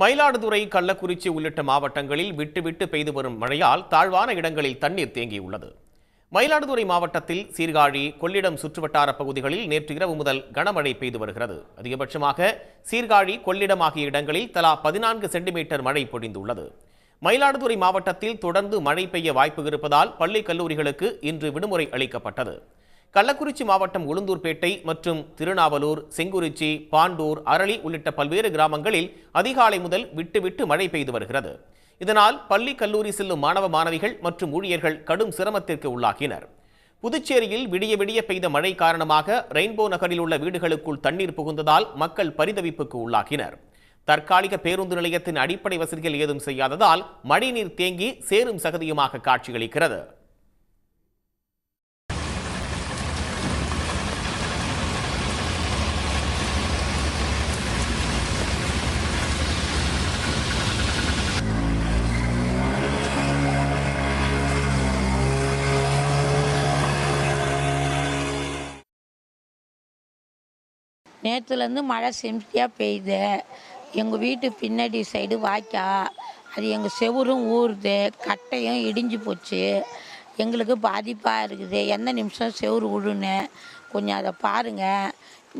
மயிலாடுதுறை கள்ளக்குறிச்சி உள்ளிட்ட மாவட்டங்களில் விட்டுவிட்டு பெய்து வரும் மழையால் தாழ்வான இடங்களில் தண்ணீர் தேங்கியுள்ளது. மயிலாடுதுறை மாவட்டத்தில் சீர்காழி கொள்ளிடம் சுற்றுவட்டார பகுதிகளில் நேற்று இரவு முதல் கனமழை பெய்து வருகிறது. அதிகபட்சமாக சீர்காழி கொள்ளிடம் ஆகிய இடங்களில் தலா பதினான்கு சென்டிமீட்டர் மழை பொழிந்துள்ளது. மயிலாடுதுறை மாவட்டத்தில் தொடர்ந்து மழை பெய்ய வாய்ப்பு இருப்பதால் பள்ளி கல்லூரிகளுக்கு இன்று விடுமுறை அளிக்கப்பட்டது. கள்ளக்குறிச்சி மாவட்டம் உளுந்தூர்பேட்டை மற்றும் திருநாவலூர் செங்குறிச்சி பாண்டூர் அரளி உள்ளிட்ட பல்வேறு கிராமங்களில் அதிகாலை முதல் விட்டுவிட்டு மழை பெய்து வருகிறது. இதனால் பள்ளி கல்லூரி செல்லும் மாணவ மாணவிகள் மற்றும் ஊழியர்கள் கடும் சிரமத்திற்கு உள்ளாகினர். புதுச்சேரியில் விடிய விடிய பெய்த மழை காரணமாக ரெயின்போ நகரில் உள்ள வீடுகளுக்குள் தண்ணீர் புகுந்ததால் மக்கள் பரிதவிப்புக்கு உள்ளாகினர். தற்காலிக பேருந்து நிலையத்தின் அடிப்படை வசதிகள் ஏதும் செய்யாததால் மழைநீர் தேங்கி சேரும் சகதியுமாக காட்சியளிக்கிறது. நேற்றுலேருந்து மழை செம்தியாக பெய்யுது. எங்கள் வீட்டு பின்னாடி சைடு வாய்க்கா அது எங்கள் செவுரும் ஊறுது கட்டையும் இடிஞ்சு போச்சு. எங்களுக்கு பாதிப்பாக இருக்குது. எந்த நிமிஷம் செவுரு விழுன்னு கொஞ்சம் அதை பாருங்கள்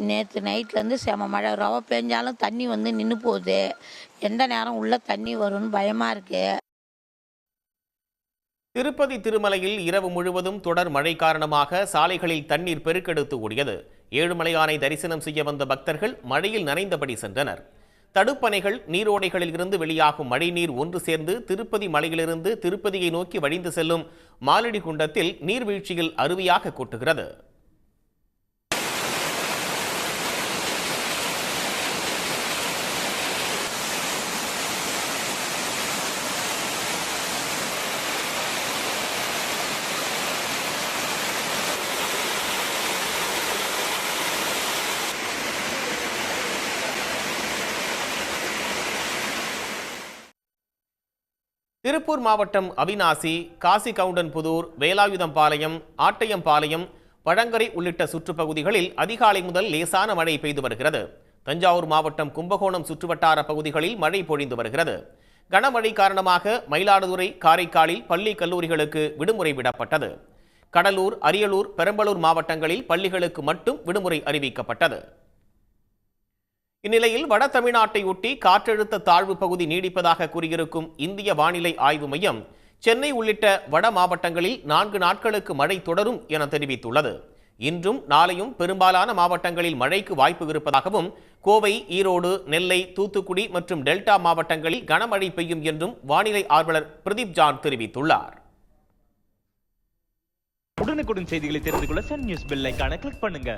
நேற்று நைட்லேருந்து செம மழை. ரவை பெஞ்சாலும் தண்ணி வந்து நின்று போகுது. எந்த நேரம் உள்ளே தண்ணி வரும்னு பயமாக இருக்குது திருப்பதி திருமலையில் இரவு முழுவதும் தொடர் மழை காரணமாக சாலைகளில் தண்ணீர் பெருக்கெடுத்து ஓடியது. ஏழுமலையானை தரிசனம் செய்ய வந்த பக்தர்கள் மழையில் நனைந்தபடி சென்றனர். தடுப்பணைகள் நீரோடைகளில் இருந்து வெளியாகும் மழைநீர் ஒன்று சேர்ந்து திருப்பதி மலையிலிருந்து திருப்பதியை நோக்கி வழிந்து செல்லும் மாலடி குண்டத்தில் நீர்வீழ்ச்சியில் அருவியாக கொட்டுகிறது. திருப்பூர் மாவட்டம் அவிநாசி காசி கவுண்டன்புதூர் வேலாயுதம்பாளையம் ஆட்டையம்பாளையம் பழங்கரை உள்ளிட்ட சுற்றுப்பகுதிகளில் அதிகாலை முதல் லேசான மழை பெய்து வருகிறது. தஞ்சாவூர் மாவட்டம் கும்பகோணம் சுற்றுவட்டார பகுதிகளில் மழை பொழிந்து வருகிறது. கனமழை காரணமாக மயிலாடுதுறை காரைக்காலில் பள்ளி கல்லூரிகளுக்கு விடுமுறை விடப்பட்டது. கடலூர் அரியலூர் பெரம்பலூர் மாவட்டங்களில் பள்ளிகளுக்கு மட்டும் விடுமுறை அறிவிக்கப்பட்டது. இந்நிலையில் வட தமிழ்நாட்டை ஒட்டி காற்றழுத்த தாழ்வு பகுதி நீடிப்பதாக கூறியிருக்கும் இந்திய வானிலை ஆய்வு மையம் சென்னை உள்ளிட்ட வட மாவட்டங்களில் நான்கு நாட்களுக்கு மழை தொடரும் என தெரிவித்துள்ளது. இன்றும் நாளையும் பெரும்பாலான மாவட்டங்களில் மழைக்கு வாய்ப்பு இருப்பதாகவும் கோவை ஈரோடு நெல்லை தூத்துக்குடி மற்றும் டெல்டா மாவட்டங்களில் கனமழை பெய்யும் என்றும் வானிலை ஆர்வலர் பிரதீப் ஜான் தெரிவித்துள்ளார். உடனுக்குடன் செய்திகளை தெரிந்து கொள்ள சன் நியூஸ் பெல் ஐகானை கிளிக் பண்ணுங்க.